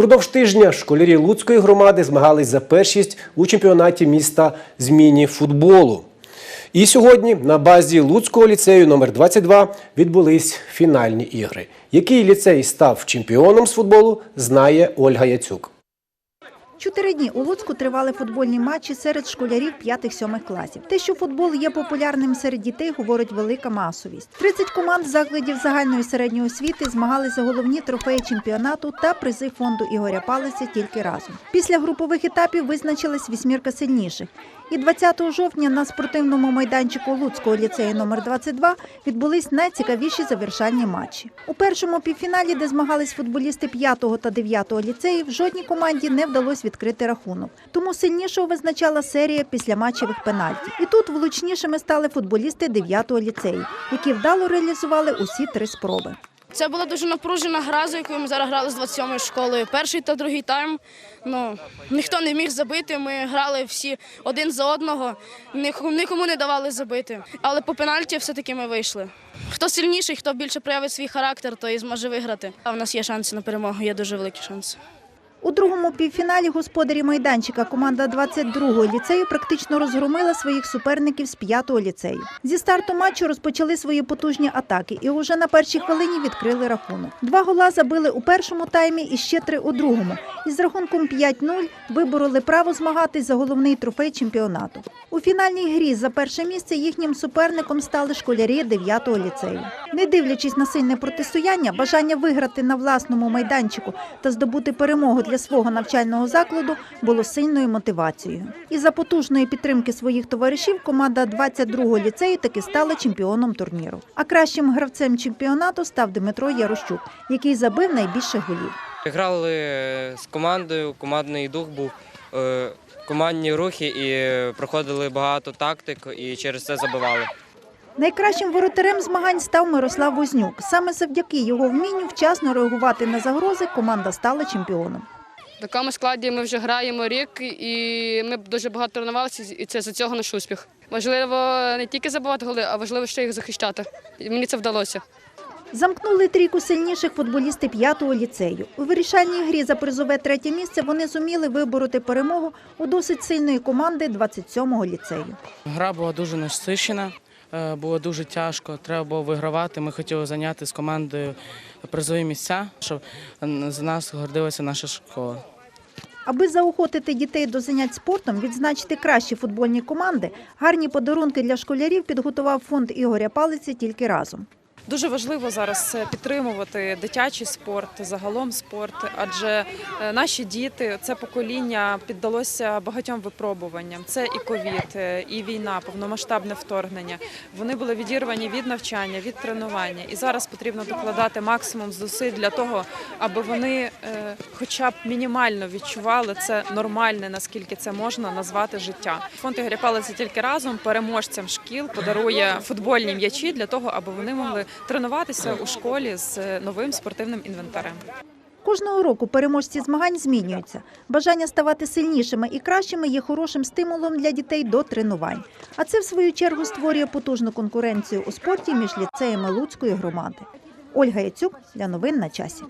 Впродовж тижня школярі Луцької громади змагались за першість у чемпіонаті міста з міні-футболу. І сьогодні на базі Луцького ліцею номер 22 відбулись фінальні ігри. Який ліцей став чемпіоном з футболу, знає Ольга Яцюк. Чотири дні у Луцьку тривали футбольні матчі серед школярів 5-7 класів. Те, що футбол є популярним серед дітей, говорить велика масовість. 30 команд закладів загальної середньої освіти змагалися головні трофеї чемпіонату та призи фонду Ігоря Палиця тільки разом. Після групових етапів визначилась вісьмірка сильніших. І 20 жовтня на спортивному майданчику Луцького ліцею номер 22 відбулись найцікавіші завершальні матчі. У першому півфіналі, де змагались футболісти 5 та 9 ліцеїв, жодній команді не вдалося відкрити рахунок. Тому сильнішого визначала серія післяматчевих пенальтів. І тут влучнішими стали футболісти 9 ліцею, які вдало реалізували усі три спроби. Це була дуже напружена гра, за якою ми зараз грали з 27-ю школою. Перший та другий тайм. Ну ніхто не міг забити. Ми грали всі один за одного, ні- нікому не давали забити. Але по пенальті все-таки ми вийшли. Хто сильніший, хто більше проявить свій характер, той зможе виграти. А в нас є шанси на перемогу, є дуже великі шанси. У другому півфіналі господарі майданчика команда 22-го ліцею практично розгромила своїх суперників з 5-го ліцею. Зі старту матчу розпочали свої потужні атаки і уже на першій хвилині відкрили рахунок. Два гола забили у першому таймі і ще три у другому. І з рахунком 5-0 вибороли право змагатись за головний трофей чемпіонату. У фінальній грі за перше місце їхнім суперником стали школярі 9-го ліцею. Не дивлячись на сильне протистояння, бажання виграти на власному майданчику та здобути перемогу для свого навчального закладу було сильною мотивацією. І за потужної підтримки своїх товаришів команда 22-го ліцею таки стала чемпіоном турніру. А кращим гравцем чемпіонату став Дмитро Ярощук, який забив найбільше голів. Грали з командою, командний дух був, е, командні рухи і проходили багато тактик і через це забивали. Найкращим воротарем змагань став Мирослав Вознюк. Саме завдяки його вмінню вчасно реагувати на загрози команда стала чемпіоном. В такому складі ми вже граємо рік, і ми дуже багато тренувалися, і це за цього наш успіх. Важливо не тільки забивати голи, а важливо ще їх захищати. І мені це вдалося. Замкнули трійку сильніших футболісти 5-го ліцею. У вирішальній грі за призове третє місце вони зуміли вибороти перемогу у досить сильної команди 27-го ліцею. Гра була дуже насичена, е, було дуже тяжко. Треба було вигравати. Ми хотіли зайняти з командою призові місця, щоб за нас гордилася наша школа. Аби заохотити дітей до занять спортом, відзначити кращі футбольні команди, гарні подарунки для школярів підготував фонд Ігоря Палиці тільки разом. Дуже важливо зараз е, підтримувати дитячий спорт, загалом спорт, адже е, наші діти, це покоління піддалося багатьом випробуванням. Це і ковід, е, і війна, повномасштабне вторгнення. Вони були відірвані від навчання, від тренування. І зараз потрібно докладати максимум зусиль для того, аби вони хоча б мінімально відчували це нормальне, наскільки це можна назвати життя. Фонд Ігоря Палиця тільки разом переможцям шкіл подарує футбольні м'ячі для того, аби вони могли тренуватися у школі з е, новим спортивним інвентарем. Кожного року переможці змагань змінюються. Бажання ставати сильнішими і кращими є хорошим стимулом для дітей до тренувань. А це, в свою чергу, створює потужну конкуренцію у спорті між ліцеями Луцької громади. Ольга Яцюк для новин на часі.